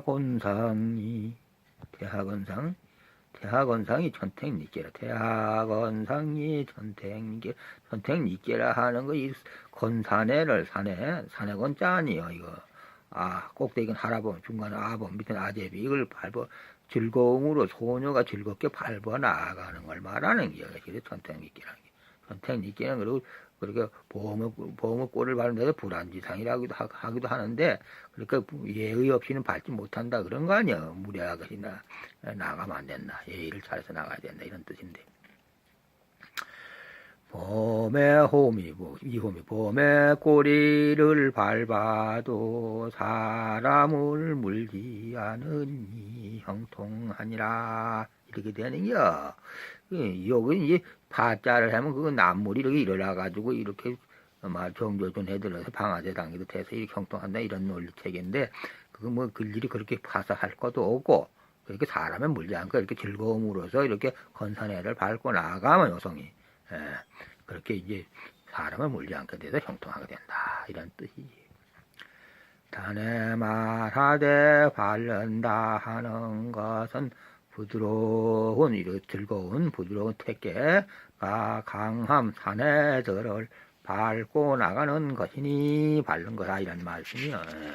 태하건상이 태하건상? 태하건상이 천택니께라. 태하건상이 천택니께 천택니께라 하는 거이 산에 산에 건자 아니요 이거. 아 꼭대기는 할아범 중간에 아범 밑에는 아제비 이걸 밟아 즐거움으로 소녀가 즐겁게 밟아 나아가는 걸 말하는 게 그래서 천택니께라는 게. 천택니께는 그리고 그렇게 보험의 보험의 꼴을 밟는데도 불안지상이라고도 하- 하기도 하는데 그러니까 예의 없이는 밟지 못한다 그런 거 아니야. 무례하게 나 나가면 안 된다. 예의를 잘해서 나가야 된다. 이런 뜻인데. 봄의 홈이 뭐, 이 홈이 봄의 꼬리를 밟아도 사람을 물지 않으니 형통하니라 이렇게 되는겨 여기 이제 파자를 하면 그 나물이 이렇게 일어나 가지고 이렇게 막 정조준 해들어서 방아제 당기도 돼서 이렇게 형통한다 이런 논리책인데 그거 뭐 글일이 그렇게 파서 할 것도 없고 그렇게 사람에 물지 않고 이렇게 즐거움으로서 이렇게 건산해를 밟고 나가면 여성이 예, 그렇게 이제 사람을 물지 않게 돼서 형통하게 된다 이런 뜻이지. 단에 말하되 바른다 하는 것은 부드러운 이렇게 즐거운 부드러운 택계가 강함 산에들을 밟고 나가는 것이니 밟는 거다 이런 말씀이요. 예.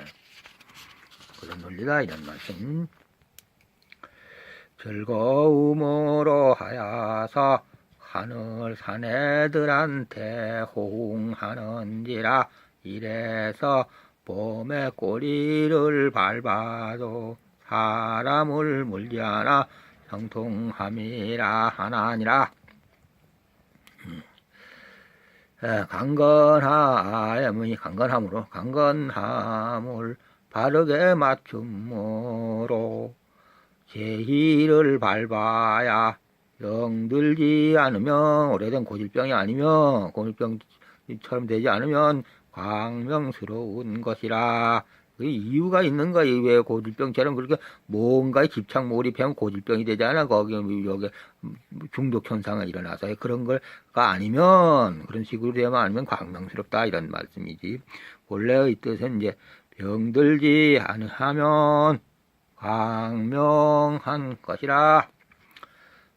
그런 논리다 이런 말씀. 즐거움으로 하여서 하늘 사내들한테 호응하는지라 이래서 봄의 꼬리를 밟아도 사람을 않아 형통함이라 하나니라. 음. 뭐니 강건함으로 강건함을 바르게 맞춤으로 제의를 밟아야 병들지 않으면 오래된 고질병이 아니면 고질병처럼 되지 않으면 광명스러운 것이라 그 이유가 있는 거야 왜 고질병처럼 그렇게 뭔가에 집착 몰입하면 고질병이 되잖아? 거기 여기 중독 현상이 일어나서 그런 걸가 아니면 그런 식으로 되면 아니면 광명스럽다 이런 말씀이지. 본래의 뜻은 이제 병들지 않으면 광명한 것이라.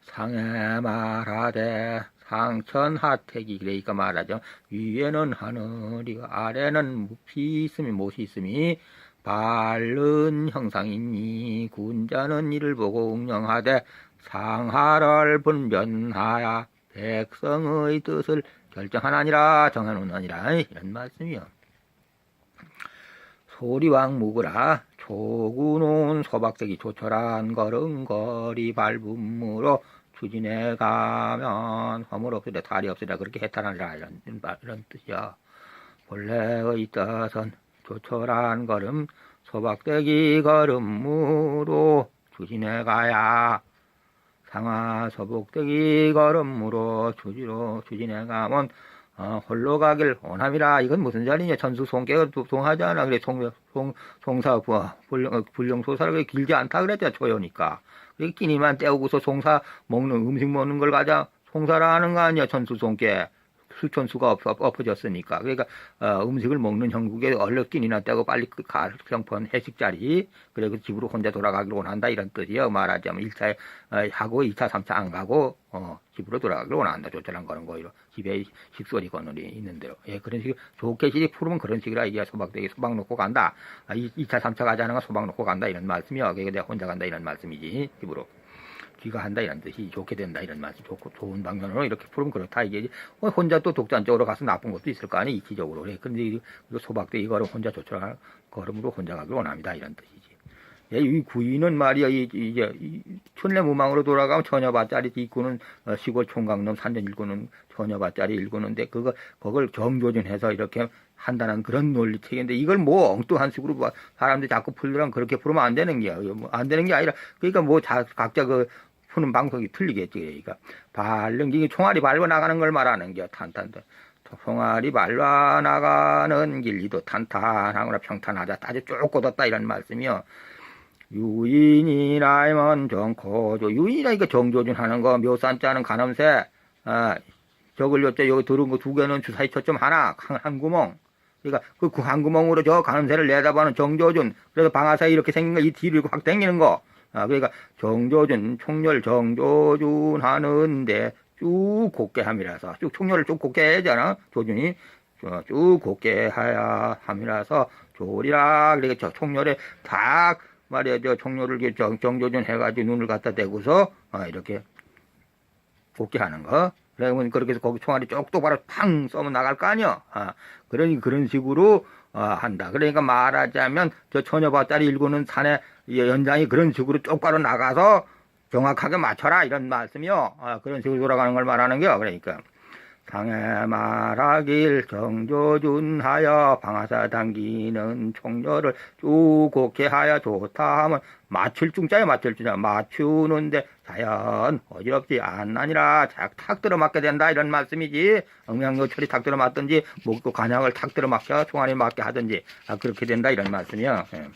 상해 말하되 상천하택이 그러니까 말하죠. 위에는 하늘이고 아래는 묵이 있음이 못이 있음이 바른 형상이니 군자는 이를 보고 응령하되 상하를 분변하여 백성의 뜻을 결정하나니라 정하노니라 이런 말씀이요. 소리왕 묵으라 조구는 소박대기 조촐한 걸음걸이 밟음으로 추진해 가면 허물 없으랴 다리 없으랴 그렇게 해탈하리라 이런, 이런 뜻이야. 본래의 뜻은 조촐한 걸음 소박대기 걸음으로 추진해 가야 상하 소복대기 걸음으로 추진해 가면 어, 홀로 가길 원함이라. 이건 무슨 자리냐? 천수 송계가 동하지 않아. 그래 송, 송, 송사 부 불령, 불령소사를 그래 길지 않다 그랬잖아 초요니까 그래 끼니만 때우고서 송사 먹는 음식 먹는 걸 가자 송사라 하는 거 아니야 천수 송계. 수천수가 엎, 엎어졌으니까. 그러니까 어, 음식을 먹는 형국에 얼른 끼니나 떼고 빨리 그 가, 형편 회식 자리. 그래 그 집으로 혼자 돌아가길 원한다 이런 뜻이요 말하자면 1차 어, 하고 2차 3차 안 가고 어, 집으로 돌아가길 원한다. 조촐한 거는 거이로 집에 식소리 건널이 있는 대로 예 그런 식으로 좋게 시리 풀으면 그런 식이라 이게 소박되게 소박 놓고 간다. 아, 2, 2차 3차 가자는 건 소박 놓고 간다. 이런 말씀이요. 그게 내가 혼자 간다 이런 말씀이지. 집으로 귀가 한다 이런 뜻이 좋게 된다 이런 말씀 좋고 좋은 방면으로 이렇게 풀으면 그렇다. 이게 어, 혼자 또 독단적으로 가서 나쁜 것도 있을 거 아니 이기적으로. 그래 근데 이 소박도 이거를 혼자 조촐한 걸음으로 혼자 가길 원합니다. 이런 뜻이지. 예, 이 구이는 말이야 이, 이제 이 천내무망으로 돌아가면 처녀밭짜리 일구는 어, 시골 총각놈 산전 일구는 처녀밭짜리 일구는데 그거 그걸 정조준해서 이렇게 한다는 그런 논리책인데 이걸 뭐 엉뚱한 식으로 뭐 사람들이 자꾸 풀려면 그렇게 풀으면 안 되는 게야. 뭐 안 되는 게 아니라 그러니까 뭐 자, 각자 그 푸는 방송이 틀리겠지 그러니까. 발른 이게 총알이 밟아 나가는 걸 말하는 게 탄탄다 총알이 밟아 나가는 길이도 탄탄하거나 평탄하다 아주 쭉 꽂았다 이런 말씀이요 유인이라면 정코조 유인이라니까 정조준 하는 거 묘산자는 가늠새 아 저걸 여자 여기 들은 거 두 개는 주사위 초점 하나 한, 한 구멍. 그러니까 그 구한구멍으로 저 가는 새를 내다보는 정조준. 그래서 방아사에 이렇게 생긴 거이 이렇게 확 당기는 거. 아, 그러니까 정조준 총렬 정조준 하는데 쭉 곱게 함이라서 쭉 총렬을 쭉 곱게 해야잖아 조준이. 쭉- 쭉 곱게 하야 함이라서 조리라 그러니까 저 총렬에 딱 말이야 저 이렇게 정, 정조준 해가지고 눈을 갖다 대고서 아, 이렇게 곱게 하는 거. 그러면 그렇게 해서 거기 총알이 쭉 똑바로 팡 쏘면 나갈 거 아니야 아, 그러니 그런 식으로 어, 한다. 그러니까 말하자면 저 처녀밭다리 일구는 산에 이 연장이 그런 식으로 똑바로 나가서 정확하게 맞춰라. 이런 말씀이요 아, 그런 식으로 돌아가는 걸 말하는 거요. 그러니까 상해 말하길 정조준하여 방아사 당기는 총녀를 쭉 곱게 하여 좋다 하면 맞출 중자에 맞출 중자. 맞추는데 자연 어지럽지 않나니라. 탁, 탁 들어맞게 된다 이런 말씀이지. 응명요철이 탁 들어맞든지 목도 간약을 탁 들어맞게 총알이 맞게 하든지. 아, 그렇게 된다 이런 말씀이요. 예.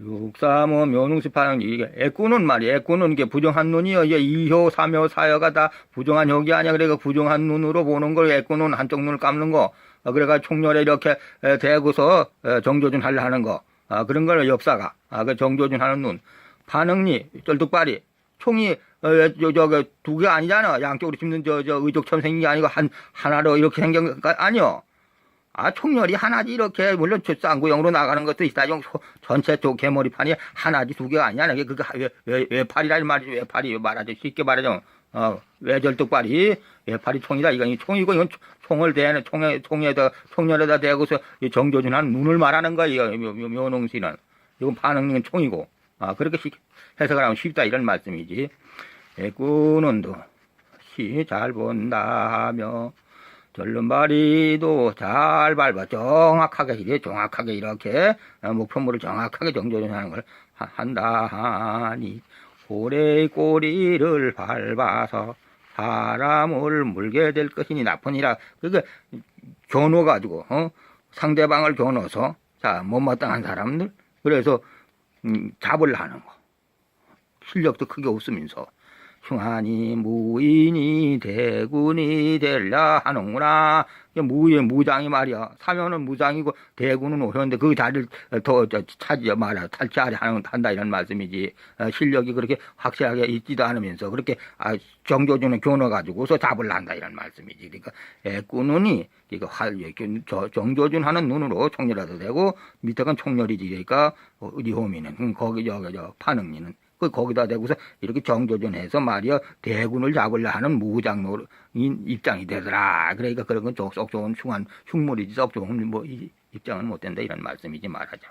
육삼오 묘능시파는 이게 애꾸는 말이야. 애꾸는 이게 부정한 눈이요. 이게 이효, 삼효, 사효가 다 부정한 효기 아니야. 그래가 부정한 눈으로 보는 걸 애꾸는 한쪽 눈을 감는 거. 어, 그래가 총렬에 이렇게 에, 대고서 에, 정조준 하려 하는 거. 아, 그런 걸 엽사가. 아, 그 정조준 하는 눈. 반응리, 쩔뚝발이. 총이 어, 저, 저, 두개 아니잖아. 양쪽으로 집는 저, 저 의족처럼 생긴 게 아니고 한, 하나로 이렇게 생긴 거 아니요. 아, 총열이 하나지, 이렇게, 물론 저 쌍구형으로 나가는 것도 있다. 용 전체 쪽 개머리판이 하나지 두 개가 아니야. 이게 그게 왜, 왜, 외팔이라 말이지, 외팔이. 말하자. 쉽게 말하자면, 어, 외절뚝발이, 외팔이 총이다. 이건 이 총이고, 이건 총- 총을 대는, 총에, 총에다, 총열에다 대고서 이 정조준한 눈을 말하는 거예요. 묘, 묘, 묘농시는. 이건 반응은 총이고. 아, 그렇게 시- 해석을 하면 쉽다. 이런 말씀이지. 애꾸는도 시 잘 본다 하며, 절름발이도 잘 밟아. 정확하게 이래 정확하게 이렇게 어, 목표물을 정확하게 정조준하는 걸 하- 한다 하니 고래 꼬리를 밟아서 사람을 물게 될 것이니 나쁘니라. 그게 겨누어 가지고 어? 상대방을 겨누어서 자 못마땅한 사람들. 그래서 음, 잡으려 하는 거. 실력도 크게 없으면서 흉하니 무인이 대군이 되려 하는구나. 무의 무장이 말이야. 사면은 무장이고 대군은 오셨는데 그 다리를 더 저, 차지 말아 탈취하려 한다 이런 말씀이지. 어, 실력이 그렇게 확실하게 있지도 않으면서 그렇게 아, 정조준은 겨눠 가지고서 잡으려 한다 이런 말씀이지. 그러니까 애꾸눈이 이거 활 이렇게 저 정조준 하는 눈으로 총렬해도 되고 밑에 건 총렬이지. 그러니까 어, 리호미는 음, 거기 저기 저 판응리는 그 거기다 대고서 이렇게 정조준해서 말이야 대군을 잡으려 하는 무장노인 입장이 되더라. 그러니까 그런 건쏙 좋은 흉한 흉물이지 썩 좋은 뭐 이- 입장은 못 된다 이런 말씀이지 말하자.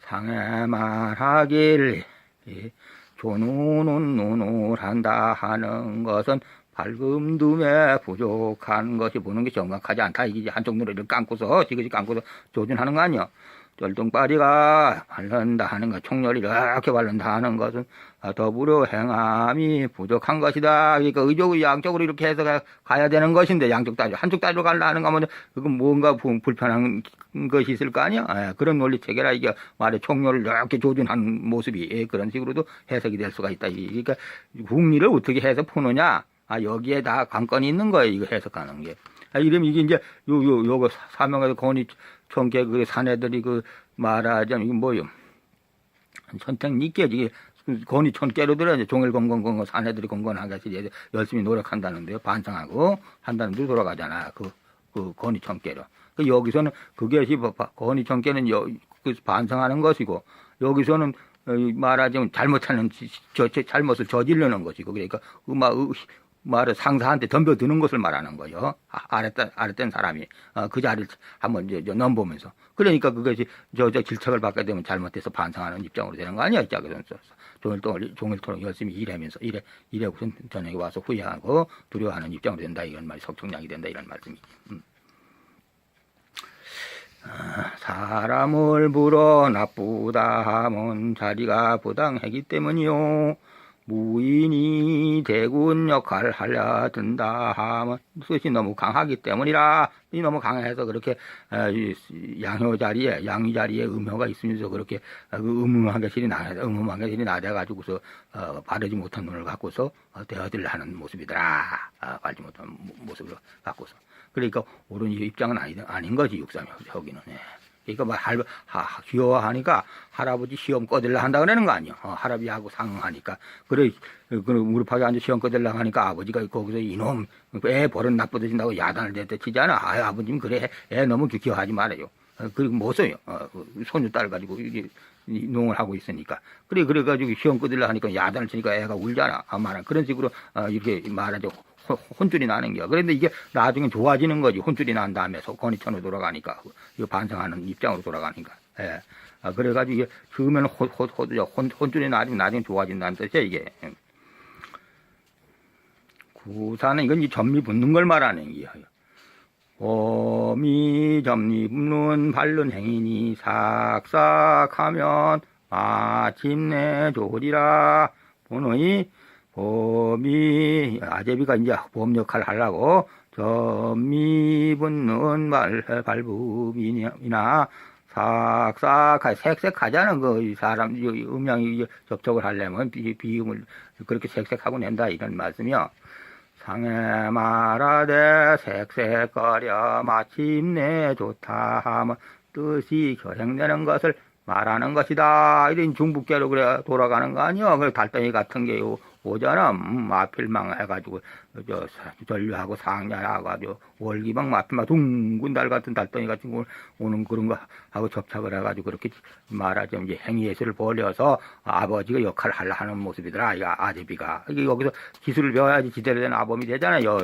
상해 말하길 예, 조누는 눈을 한다 하는 것은 밝음 둠에 부족한 것이 보는 게 정확하지 않다. 이게 한쪽 눈을 감고서 지그시 감고서 조준하는 거 아니야. 쩔뚱바리가 바른다 하는 것, 총렬이 이렇게 바른다 하는 것은 더불어 행함이 부족한 것이다. 그러니까 의적이 양쪽으로 이렇게 해서 가- 가야 되는 것인데 양쪽 다리, 한쪽 다리로 가려 하는 거면 그건 뭔가 부- 불편한 것이 있을 거 아니야? 예, 그런 논리 체계라 이게 말에 총렬을 이렇게 조준하는 모습이 예, 그런 식으로도 해석이 될 수가 있다. 이- 그러니까 국리를 어떻게 해서 푸느냐? 아, 여기에 다 관건이 있는 거예요. 이거 해석하는 게. 아, 이러면 이게 이제 요, 요, 요거 사명에서 건이 총계 그 사내들이 그 말하자면 이게 뭐요? 선택 니께지. 건이 촌 깨로 들어 이제 종일 건건건건 사내들이 건건하게 이제 열심히 노력한다는데요. 반성하고 한다는 데 돌아가잖아. 그, 그 건이 촌 깨로. 그 여기서는 그것이 뭐 바- 건이 촌 깨는 여, 그 반성하는 것이고 여기서는 말하자면 잘못하는 지- 저, 저 잘못을 저지르는 것이고 그러니까 음악 말을 상사한테 덤벼드는 것을 말하는 거죠. 아, 아랫된, 아랫된 사람이. 어, 그 자리를 한번 이제, 넘보면서. 그러니까 그것이 저, 저 질책을 받게 되면 잘못해서 반성하는 입장으로 되는 거 아니야, 입장에서. 종일 동안, 종일 동안 열심히 일하면서, 일해, 일하고선 저녁에 와서 후회하고 두려워하는 입장으로 된다, 이런 말이 석청량이 된다, 이런 말씀이. 음. 아, 사람을 불어 나쁘다 하면 자리가 부당하기 때문이요. 무인이 대군 역할을 하려 든다 하면 뜻이 너무 강하기 때문이라. 이 너무 강해서 그렇게 어, 이 양효 자리에 양위 자리에 음효가 있으면서 그렇게 어, 그 음음하게 실이 나 음음하게 실이 나대 가지고서 어, 바르지 못한 눈을 갖고서 어, 대어들 하는 모습이더라. 아, 바르지 못한 모- 모습을 갖고서. 그러니까 옳은 입장은 아니, 아닌 거지 육삼 여기는 예. 그러니까 뭐 할, 하, 귀여워하니까 할아버지 시험 꺼들라 한다 그러는 거 아니야. 어, 할아버지하고 상응하니까. 그래, 그 무릎하게 앉아 시험 꺼들라 하니까 아버지가 거기서 이놈, 애 버릇 나쁘어진다고 야단을 대대치잖아. 아, 아버님 그래, 애 너무 귀여워하지 말아요. 어, 그리고 못 써요. 어, 그 손주 딸 가지고 이게 이 농을 하고 있으니까. 그래, 그래가지고 시험 꺼들라 하니까 야단을 치니까 애가 울잖아. 아, 말아. 그런 식으로, 어, 이렇게 말하죠. 혼- 혼줄이 나는 거야. 그런데 이게 나중에 좋아지는 거지. 혼줄이 난 다음에 권위천으로 돌아가니까. 이거 반성하는 입장으로 돌아가니까. 예. 아, 그래가지고 이게 처음에는 호, 혼, 혼줄이 나중에, 나중에 좋아진다는 뜻이야, 이게. 예. 구사는 이건 이 점리 붙는 걸 말하는 거야. 봄이 점리 붙는 바른 행인이 삭삭하면 마침내 조리라 보노이 봄이 아제비가 이제 봄 역할을 하려고 점이 붙는 발, 발부이나 삭삭하 색색하자는 거이 사람 이 음양이 접촉을 하려면 비, 비음을 그렇게 색색하고 낸다 이런 말씀이요. 상해 말하되 색색거려 마침내 좋다 하면 뜻이 결행되는 것을 말하는 것이다. 이런 중북계로 그래 돌아가는 거 아니야. 그 달덩이 같은 게 요- 오잖아. 음, 마필망 해가지고 저 사- 전류하고 상냐하고 월기방 마필망 둥근 달 같은 달덩이 같은 거 오는 그런 거 하고 접착을 해가지고 그렇게 말하자면 이제 행위예술을 벌려서 아버지가 역할을 하려 하는 모습이더라. 이 아제비가 이게 여기서 기술을 배워야지 지대로 된 아범이 되잖아 요.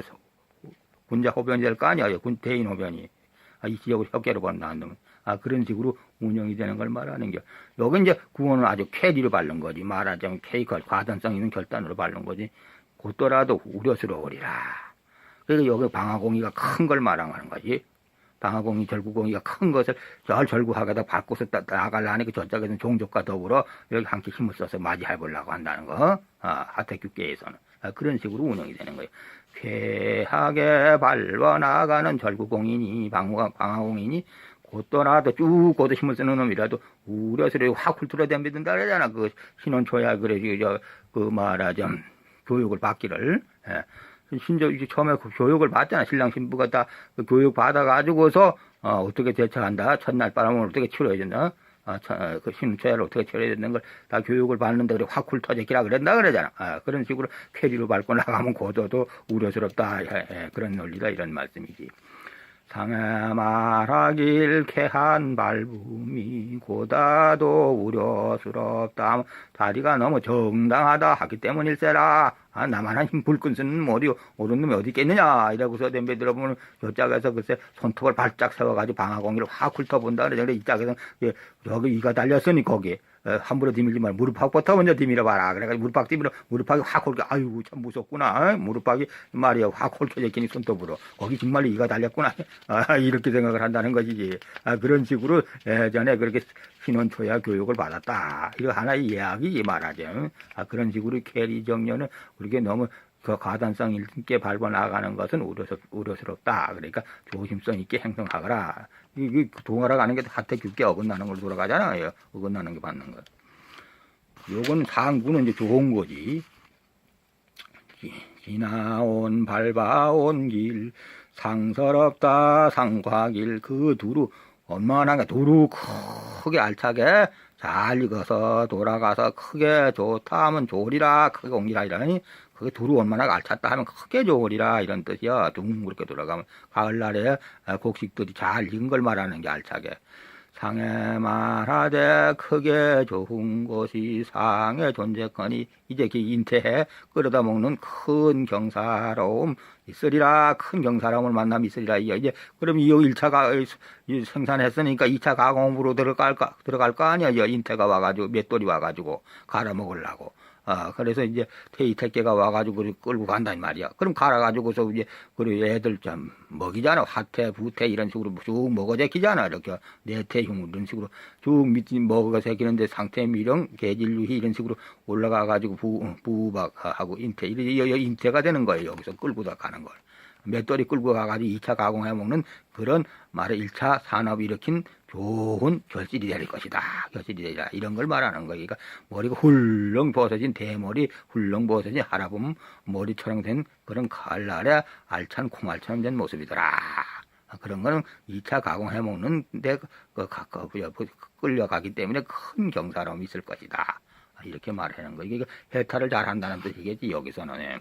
군자 호변이 될 거 아니야. 군 대인 호변이. 아, 이 지역을 협계로 번다는 등. 아, 그런 식으로 운영이 되는 걸 말하는 게. 여기 이제 구원은 아주 캐리로 바른 거지. 말하자면 케이크 과단성 있는 결단으로 바른 거지. 곧더라도 우려스러우리라. 그러니까 여기 방화공이가 큰 걸 말하는 거지. 방화공이 절구공이가 큰 것을 절 절구하게다 바꿔서 따- 나가려니까 저쪽에서는 종족과 더불어 여기 함께 힘을 써서 맞이해 보려고 한다는 거. 아, 하태규계에서는. 아, 그런 식으로 운영이 되는 거예요. 쾌하게 밟아 나가는 절구공이니 방화, 방화공이니 곧더라도 쭉 고도 힘을 쓰는 놈이라도 우려스레 확 댐비든다 그러잖아. 그 신혼초야 그래 저그 말하자면 교육을 받기를. 예. 신저 이제 처음에 그 교육을 받잖아. 신랑 신부가 다 그 교육 받아 가지고서 어, 어떻게 대처한다. 첫날 바람을 어떻게 치러야 된다. 아, 차- 어, 그 신초야를 어떻게 치러야 되는 걸 다 교육을 받는데 그래 확 훑어제기라 그랬다 그러잖아. 아, 그런 식으로 쾌리로 밟고 나가면 고도도 우려스럽다. 예, 예, 그런 논리다 이런 말씀이지. 상해 말하길 캐한 밟음이 고다도 우려스럽다. 자리가 너무 정당하다 하기 때문일세라. 아, 나만한 힘 불끈 쓰는 머리 오른 놈이 어디 있겠느냐. 이라고서 덤벼 들어보면 저 짝에서 글쎄 손톱을 발짝 세워가지고 방아공기를 확 훑어본다. 그래. 이 짝에서 예, 여기 이가 달렸으니 거기. 어, 함부로 디밀지 말고 무릎팍부터 먼저 디밀어 봐라. 그래가지고 무릎팍 디밀어 무릎팍이 확 홀게 아이고 참 무섭구나. 어? 무릎팍이 말이야 확 홀켜졌기니 손톱으로 거기 정말 이가 달렸구나. 아, 이렇게 생각을 한다는 것이지. 아, 그런 식으로 예전에 그렇게 신혼초야 교육을 받았다. 이거 하나의 이야기지 말하자면. 아, 그런 식으로 캐리 정년은 그렇게 너무 그 가단성 있게 밟아 나가는 것은 우려스, 우려스럽다. 그러니까 조심성 있게 행동하거라. 이게 동화라 가는 게 하태 깊게 어긋나는 걸로 돌아가잖아요. 어긋나는 게 받는 거. 요건 상구는 이제 좋은 거지. 지- 지나온 밟아온 길 상서럽다 상과길 그 두루 얼마나 두루 크게 알차게 잘 익어서 돌아가서 크게 좋다 하면 좋으리라 크게 옮기라 이러니 그게 두루 얼마나 알찼다 하면 크게 좋으리라 이런 뜻이야. 둥그렇게 돌아가면 가을날에 곡식들이 잘 익은 걸 말하는 게 알차게. 상해 말하되 크게 좋은 곳이 상해 존재거니 이제 그 인태해 끓여다 먹는 큰 경사로움 있으리라. 큰 경사로움을 만나면 있으리라. 이제 그럼 이 1차가 생산했으니까 2차 가공으로 들어갈 거 들어갈 거 아니야. 이 인태가 와가지고 맷돌이 와가지고 갈아 먹으려고 아, 그래서 이제 태이태께가 와가지고 끌고 간단 말이야. 그럼 갈아가지고서 이제, 그리고 애들 좀 먹이잖아. 화태, 부태 이런 식으로 쭉 먹어 제끼잖아. 이렇게 내태 흉 이런 식으로 쭉 밑, 먹어 새끼는데 상태 미령, 계질유희 이런 식으로 올라가가지고 부, 부박하고 인태, 이래, 인태가 되는 거예요. 여기서 끌고 다 가는 걸. 맷돌이 끌고 가가지고 2차 가공해 먹는 그런 말에 1차 산업이 일으킨 좋은 결실이 될 것이다. 결실이 되리라. 이런 걸 말하는 거예요. 그러니까 머리가 훌렁 벗어진 대머리, 훌렁 벗어진 할아범 머리처럼 된 그런 가을날에 알찬 콩알처럼 된 모습이더라. 그런 거는 2차 가공해 먹는 데 그, 가까, 그, 끌려가기 때문에 큰 경사로움이 있을 것이다. 이렇게 말하는 거예요. 이게 해탈을 잘 한다는 뜻이겠지, 여기서는.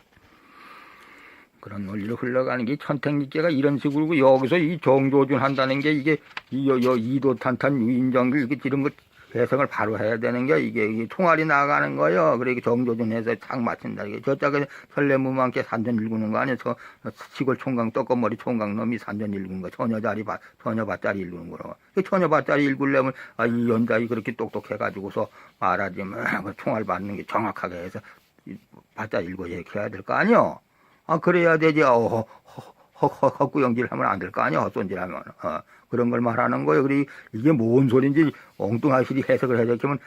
예. 그런 논리로 흘러가는 게 천택리께가 이런 식으로 여기서 이 정조준 한다는 게 이게 이 여, 여 이도탄탄 유인정규 이렇게 이런 것 해석을 바로 해야 되는 게 이게, 이게 총알이 나가는 거예요. 그러니까 정조준 해서 탁 맞춘다. 이게 저짝에 설레무만께 산전 읽는 거 아니야? 저 시골 총각 떡거머리 총각 놈이 산전 읽은 거 처녀자리 바, 처녀밭자리 읽는 거로. 그 처녀밭자리 읽으려면 아, 이 연자이 그렇게 똑똑해가지고서 말하지만 그 총알 받는 게 정확하게 해서 이 밭자리 읽고 이렇게 해야 될 거 아니요? 아, 그래야 되지. 어, 허, 허, 허, 헛구영질 하면 안 될 거 아니야. 헛손질 하면. 어, 그런 걸 말하는 거예요. 그리 이게 뭔 소린지 엉뚱하시리 해석을 해석하면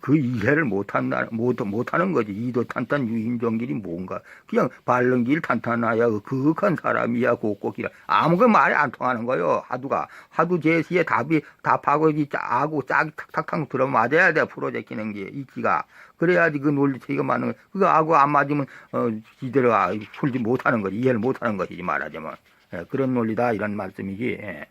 그 이해를 못한다, 못, 못하는 거지. 이도 탄탄 유인정길이 뭔가. 그냥 바른 길 탄탄하야 그윽한 사람이야 고꼬기라. 아무거 말이 안 통하는 거요. 하두가. 하두 제시에 답이, 답하고 이 짜고 짝이 탁탁탁 들어맞아야 돼. 풀어제끼는 게, 이끼가. 그래야지 그 논리체가 맞는 거. 그거 하고 안 맞으면, 어, 이대로 아, 풀지 못하는 거지. 이해를 못하는 것이지 말하자면. 예, 그런 논리다. 이런 말씀이지. 예.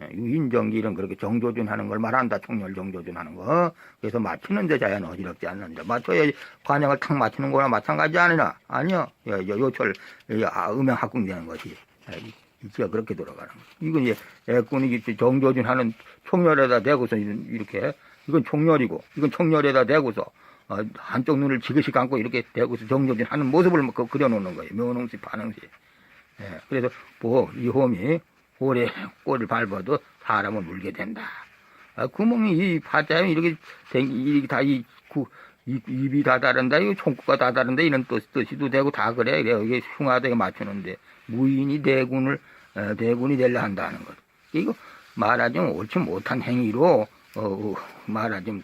예, 유인정기는 그렇게 정조준 하는 걸 말한다. 총렬 정조준 하는 거. 그래서 맞추는데 자연 어지럽지 않는다. 맞춰야 관역을 탁 맞추는 거나 마찬가지 아니나? 아니요. 요, 요, 요철, 요, 아, 음행 합궁되는 것이. 예, 이- 이치가 그렇게 돌아가는 거. 이건 이제 애꾼이 정조준 하는 총렬에다 대고서 이런- 이렇게, 이건 총렬이고, 이건 총렬에다 대고서, 어, 한쪽 눈을 지그시 감고 이렇게 대고서 정조준 하는 모습을 그- 그려놓는 거예요. 묘농시, 반응시. 예, 그래서 뭐, 이 홈이 오래 꼬리를 밟아도 사람을 물게 된다. 아, 구멍이 이 파자에 이렇게 생, 이렇게 다 이, 구, 이, 입이 다 다른다, 이거 총구가 다 다른다, 이런 뜻, 뜻이도 되고 다 그래. 그래, 이게 흉하게 맞추는데, 무인이 대군을, 어, 대군이 되려 한다는 것. 이거 말하자면 옳지 못한 행위로, 어, 말하자면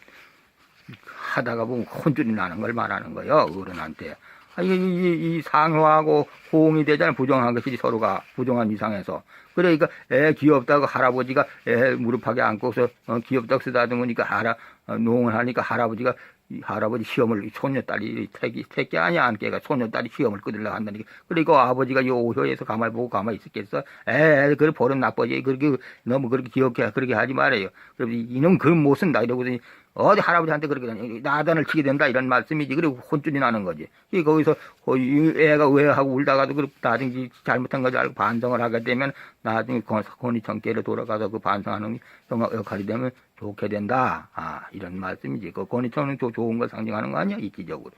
하다가 보면 혼쭐이 나는 걸 말하는 거예요, 어른한테. 아, 이, 이, 이 상호하고 호응이 되잖아요. 부정한 것이 서로가 부정한 이상에서. 그러니까 애 귀엽다고 할아버지가 애 무릎하게 안고서 어, 귀엽다고 쓰다듬으니까 할아, 어, 농을 하니까 할아버지가 이 할아버지 시험을 손녀딸이 태기 태기 아니야 안깨가 손녀딸이 시험을 끊으려고 한다니까 그리고 아버지가 요 오효에서 가만히 보고 가만히 있었겠어 에 그래 버릇 나빠지 그렇게 너무 그렇게 귀엽게 그렇게 하지 말아요 그럼 이놈 그런 못 쓴다 이러고더니 어디 할아버지한테 그렇게 나단을 치게 된다 이런 말씀이지 그리고 혼쭐이 나는 거지 이 거기서 어, 이 애가 왜 하고 울다가도 그 나중에 잘못한 거지 알고 반성을 하게 되면 나중에 권위청계로 돌아가서 그 반성하는 형- 역할이 되면 좋게 된다. 아, 이런 말씀이지. 그 권위청은 조- 좋은 걸 상징하는 거 아니야? 이기적으로.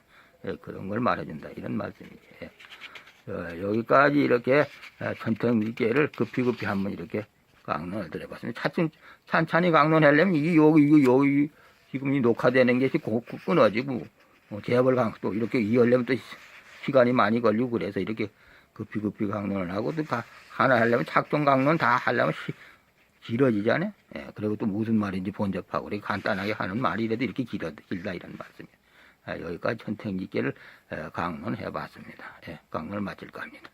예, 그런 걸 말해준다. 이런 말씀이지. 예. 어, 여기까지 이렇게 어, 천천히께를 급히급히 한번 이렇게 강론을 드려봤습니다. 차츰, 찬찬히 강론하려면 이, 요, 이, 요, 이, 지금 이 녹화되는 고- 고- 끊어지고, 어, 재벌 강, 또 이렇게 이어려면 또 시- 시간이 많이 걸리고 그래서 이렇게 급히급히 강론을 하고 또다 하나 하려면 착종 강론 다 하려면 시, 길어지잖아요. 예, 그리고 또 무슨 말인지 번잡하고 이렇게 간단하게 하는 말이라도 이렇게 길어, 길다 이런 말씀이에요. 예, 여기까지 천택리께를 강론해 봤습니다. 예, 강론을 마칠까 합니다.